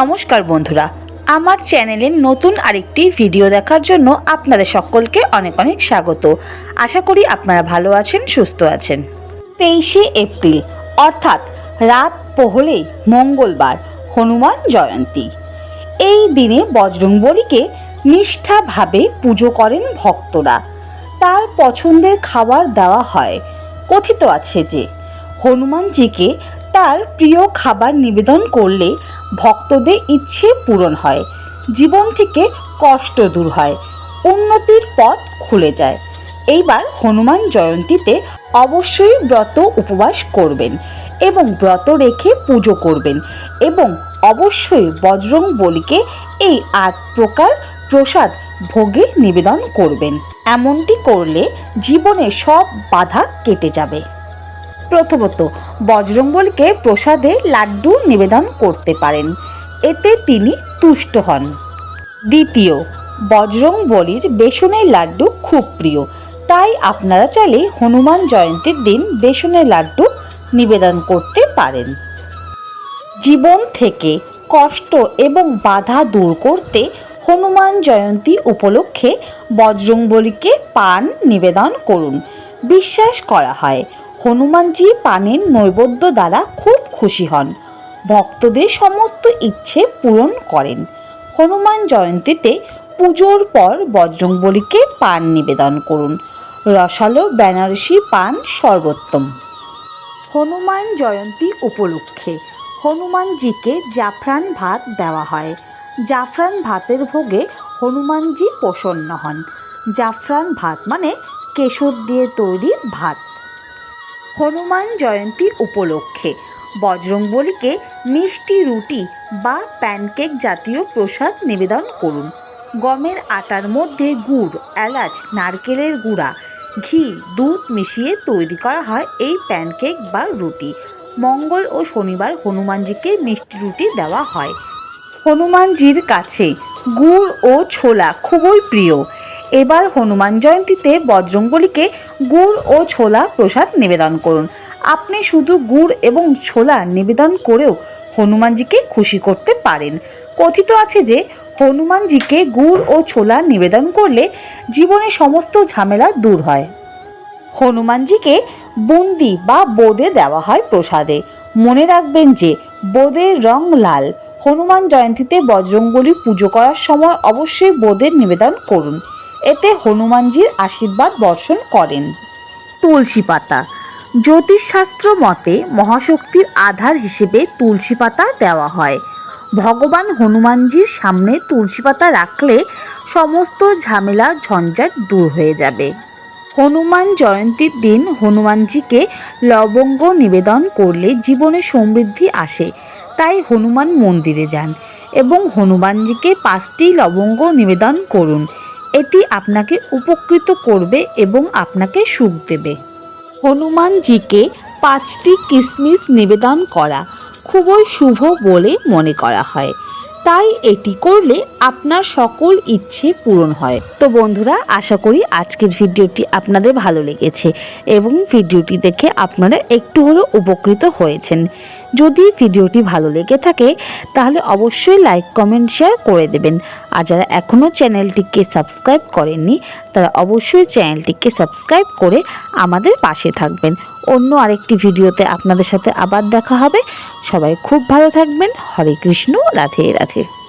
নমস্কার বন্ধুরা, আমার চ্যানেলের নতুন আরেকটি ভিডিও দেখার জন্য আপনাদের সকলকে অনেক অনেক স্বাগত। আশা করি আপনারা ভালো আছেন, সুস্থ আছেন। তেইশে এপ্রিল, অর্থাৎ রাত পোহলেই মঙ্গলবার, হনুমান জয়ন্তী। এই দিনে বজরংবলীকে নিষ্ঠাভাবে পুজো করেন ভক্তরা। তার পছন্দের খাবার দেওয়া হয়। কথিত আছে যে, হনুমানজিকে তার প্রিয় খাবার নিবেদন করলে ভক্তদের ইচ্ছে পূরণ হয়। জীবন থেকে কষ্ট দূর হয়। উন্নতির পথ খুলে যায়। এইবার হনুমান জয়ন্তীতে অবশ্যই ব্রত উপবাস করবেন এবং ব্রত রেখে পুজো করবেন এবং অবশ্যই বজরং বলিকে এই আট প্রকার প্রসাদ ভোগে নিবেদন করবেন। এমনটি করলে জীবনে সব বাধা কেটে যাবে। প্রথমত, বজরংবলকে প্রসাদে লাড্ডু নিবেদন করতে পারেন। এতে তিনি তুষ্ট হন। দ্বিতীয়, বজরংবলির বেসনের লাড্ডু খুব প্রিয়। তাই আপনারা চাইলে হনুমান জয়ন্তীর দিন বেসনের লাড্ডু নিবেদন করতে পারেন। জীবন থেকে কষ্ট এবং বাধা দূর করতে হনুমান জয়ন্তী উপলক্ষে বজরংবলীকে পান নিবেদন করুন। বিশ্বাস করা হয় হনুমানজি পানের নৈবেদ্য দ্বারা খুব খুশি হন। ভক্তদের সমস্ত ইচ্ছে পূরণ করেন। হনুমান জয়ন্তীতে পুজোর পর বজরংবলীকে পান নিবেদন করুন। রসালো বেনারসি পান সর্বোত্তম। হনুমান জয়ন্তী উপলক্ষে হনুমানজিকে জাফরান ভাত দেওয়া হয়। জাফরান ভাতের ভোগে হনুমানজি প্রসন্ন হন। জাফরান ভাত মানে কেশর দিয়ে তৈরি ভাত। হনুমান জয়ন্তী উপলক্ষে। বজরংবলীকে মিষ্টি রুটি বা প্যানকেক জাতীয় প্রসাদ নিবেদন করুন। গমের আটার মধ্যে গুড়, এলাচ, নারকেলের গুঁড়া, ঘি, দুধ মিশিয়ে তৈরি করা হয় এই প্যানকেক বা রুটি। মঙ্গল ও শনিবার হনুমানজিকে মিষ্টি রুটি দেওয়া হয়। হনুমানজির কাছে গুড় ও ছোলা খুবই প্রিয়। এবার হনুমান জয়ন্তীতে বজরংবলীকে গুড় ও ছোলা প্রসাদ নিবেদন করুন। আপনি শুধু গুড় এবং ছোলা নিবেদন করেও হনুমানজিকে খুশি করতে পারেন। কথিত আছে যে, হনুমানজিকে গুড় ও ছোলা নিবেদন করলে জীবনে সমস্ত ঝামেলা দূর হয়। হনুমানজিকে বুন্দি বা বোঁদে দেওয়া হয় প্রসাদে। মনে রাখবেন যে, বোঁদের রং লাল। হনুমান জয়ন্তীতে বজরংবলী পুজো করার সময় অবশ্যই বোঁদের নিবেদন করুন। এতে হনুমানজির আশীর্বাদ বর্ষণ করেন। তুলসী পাতা। জ্যোতিষশাস্ত্র মতে মহাশক্তির আধার হিসেবে তুলসী পাতা দেওয়া হয়। ভগবান হনুমানজির সামনে তুলসী পাতা রাখলে সমস্ত ঝামেলা ঝঞ্ঝাট দূর হয়ে যাবে। হনুমান জয়ন্তীর দিন হনুমানজিকে লবঙ্গ নিবেদন করলে জীবনে সমৃদ্ধি আসে। তাই হনুমান মন্দিরে যান এবং হনুমানজিকে পাঁচটি লবঙ্গ নিবেদন করুন। এটি আপনাকে উপকৃত করবে এবং আপনাকে সুখ দেবে। হনুমানজিকে পাঁচটি কিসমিস নিবেদন করা খুবই শুভ বলে মনে করা হয়। তাই এটি করলে আপনার সকল ইচ্ছে পূরণ হয়। তো বন্ধুরা, আশা করি আজকের ভিডিওটি আপনাদের ভালো লেগেছে এবং ভিডিওটি দেখে আপনারা একটু হলেও উপকৃত হয়েছেন। যদি ভিডিওটি ভালো লেগে থাকে, তাহলে অবশ্যই লাইক কমেন্ট শেয়ার করে দেবেন। আর যারা এখনও চ্যানেলটিকে সাবস্ক্রাইব করেননি, তারা অবশ্যই চ্যানেলটিকে সাবস্ক্রাইব করে আমাদের পাশে থাকবেন। অন্য আরেকটি ভিডিওতে আপনাদের সাথে আবার দেখা হবে। সবাই খুব ভালো থাকবেন। হরে কৃষ্ণ, রাধে রাধে।